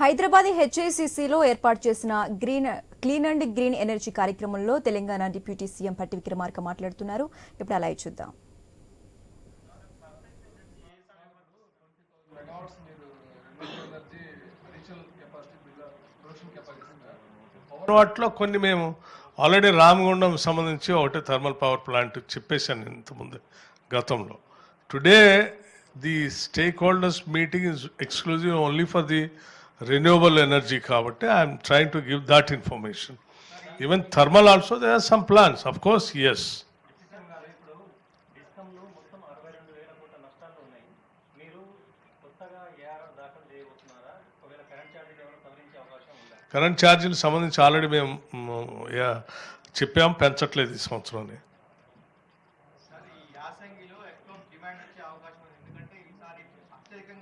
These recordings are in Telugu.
హైదరాబాద్ హెచ్ఐసిసిలో ఏర్పాటు చేసిన green clean and green energy కార్యక్రమంలో తెలంగాణ డిప్యూటీ సీఎం పట్టి విక్రమార్క మాట్లాడుతున్నారు. ఇప్పుడు అలా చూద్దాం. వాటిలో కొన్ని మేము ఆల్రెడీ రామగుండం సంబంధించి ఒకటి థర్మల్ పవర్ ప్లాంట్ చెప్పేశాను ఇంతకుముందు గతంలో. Today the stakeholders meeting is exclusive only for the renewable energy కాబట్టి I'm trying to give that information even thermal also they are some plans of course yes current ఛార్జీలు సంబంధించి ఆల్రెడీ మేము చెప్పాం పెంచట్లేదు ఈ సంవత్సరం సార్ ఈ యాసంగిలో ఎక్కువ డిమాండ్ వచ్చే అవకాశం ఉంది ఎందుకంటే ఈసారి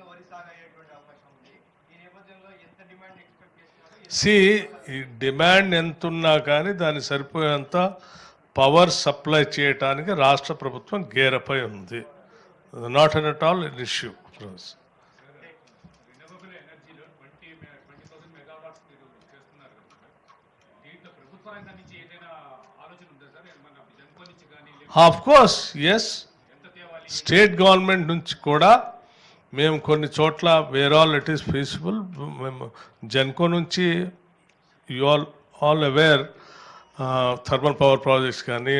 అత్యధికంగా వరి సాగు అయ్యేటువంటి అవకాశం ఉంది. ఈ నేపథ్యంలో ఎంత డిమాండ్ ఎక్స్పెక్ట్ చేస్తున్నారు? ఎంత సి ఈ డిమాండ్ ఎంత ఉన్నా కానీ దాన్ని సరిపోయేంత పవర్ సప్లై చేయటానికి రాష్ట్ర ప్రభుత్వం గేరపై ఉంది. Not an at all issue కానీ లేకపోతే of course yes state government నుంచి కూడా మేము కొన్ని చోట్ల where all it is feasible మేము జెన్కో నుంచి you all all aware thermal power projects కానీ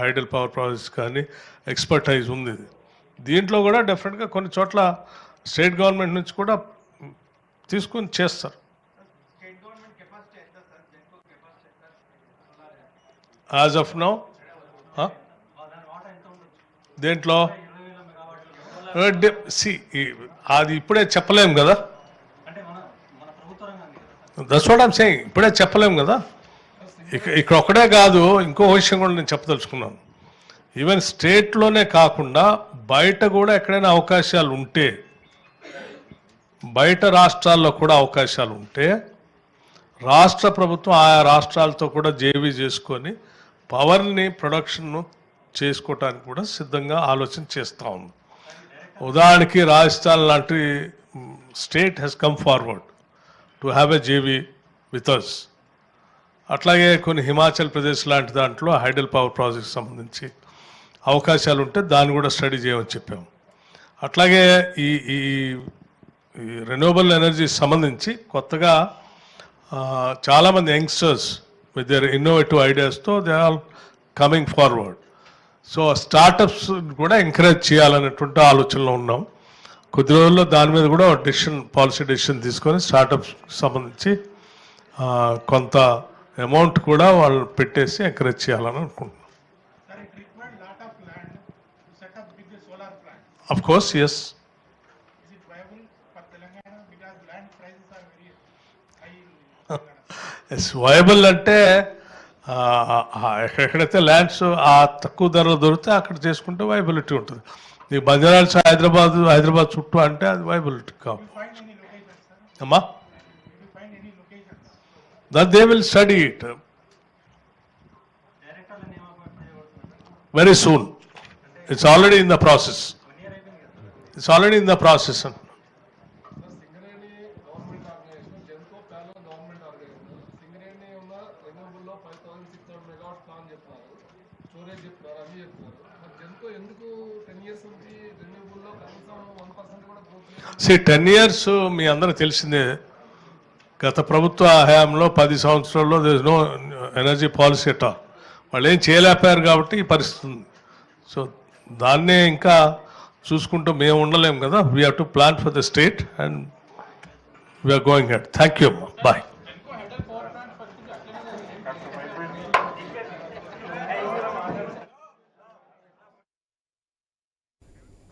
హైడల్ పవర్ ప్రాజెక్ట్స్ కానీ ఎక్స్పర్టైజ్ ఉంది. దీంట్లో కూడా డెఫినెట్గా కొన్ని చోట్ల స్టేట్ గవర్నమెంట్ నుంచి కూడా తీసుకొని చేస్తారు. యాజ్ ఆఫ్ నౌ దేంట్లో ఇరవై వేల మెగావాట్లు సి అది ఇప్పుడే చెప్పలేం కదా? దట్స్ వాట్ ఐమ్ సేయింగ్ ఇప్పుడే చెప్పలేం కదా? ఇక ఇక్కడ ఒకటే కాదు ఇంకో విషయం కూడా నేను చెప్పదలుచుకున్నాను. ఈవెన్ స్టేట్లోనే కాకుండా బయట కూడా ఎక్కడైనా అవకాశాలు ఉంటే బయట రాష్ట్రాల్లో కూడా అవకాశాలు ఉంటే రాష్ట్ర ప్రభుత్వం ఆయా రాష్ట్రాలతో కూడా జేవీ చేసుకొని పవర్ని ప్రొడక్షన్ను చేసుకోవటానికి కూడా సిద్ధంగా ఆలోచన చేస్తూ ఉంది. ఉదాహరణకి రాజస్థాన్ లాంటి state has come forward to have a JV with us అట్లాగే కొన్ని హిమాచల్ ప్రదేశ్ లాంటి దాంట్లో హైడల్ పవర్ ప్రాజెక్ట్ సంబంధించి అవకాశాలు ఉంటే దాన్ని కూడా స్టడీ చేయమని చెప్పాము. అట్లాగే ఈ ఈ రెన్యూవబుల్ ఎనర్జీ సంబంధించి కొత్తగా చాలామంది youngsters with their innovative ఐడియాస్తో they are coming forward so startups కూడా ఎంకరేజ్ చేయాలనేటువంటి ఆలోచనలో ఉన్నాం. కొద్ది రోజుల్లో దాని మీద కూడా డెసిషన్ పాలసీ డెసిషన్ తీసుకొని స్టార్టప్స్ సంబంధించి కొంత అమౌంట్ కూడా వాళ్ళు పెట్టేసి ఎంకరేజ్ చేయాలని అనుకుంటున్నాం. Of course yes yes viable అంటే ఎక్కడెక్కడైతే ల్యాండ్స్ ఆ తక్కువ ధరలో దొరికితే అక్కడ చేసుకుంటే వైబిలిటీ ఉంటుంది. ఈ బంజారాల్స్ హైదరాబాద్ హైదరాబాద్ చుట్టూ అంటే అది వైబిలిటీ కాదు? అమ్మా? That they will study it very soon it's already in the process it's already in the process Singareni storage ten years say ten years మీ అందరూ తెలిసిందే గత ప్రభుత్వ హయాంలో పది సంవత్సరాల్లో no energy policy at all వాళ్ళు ఏం చేయలేకపోయారు కాబట్టి ఈ పరిస్థితి ఉంది. సో దాన్నే ఇంకా చూసుకుంటూ మేము ఉండలేము కదా. We have to plan for the state and we are going ahead thank you అమ్మా బాయ్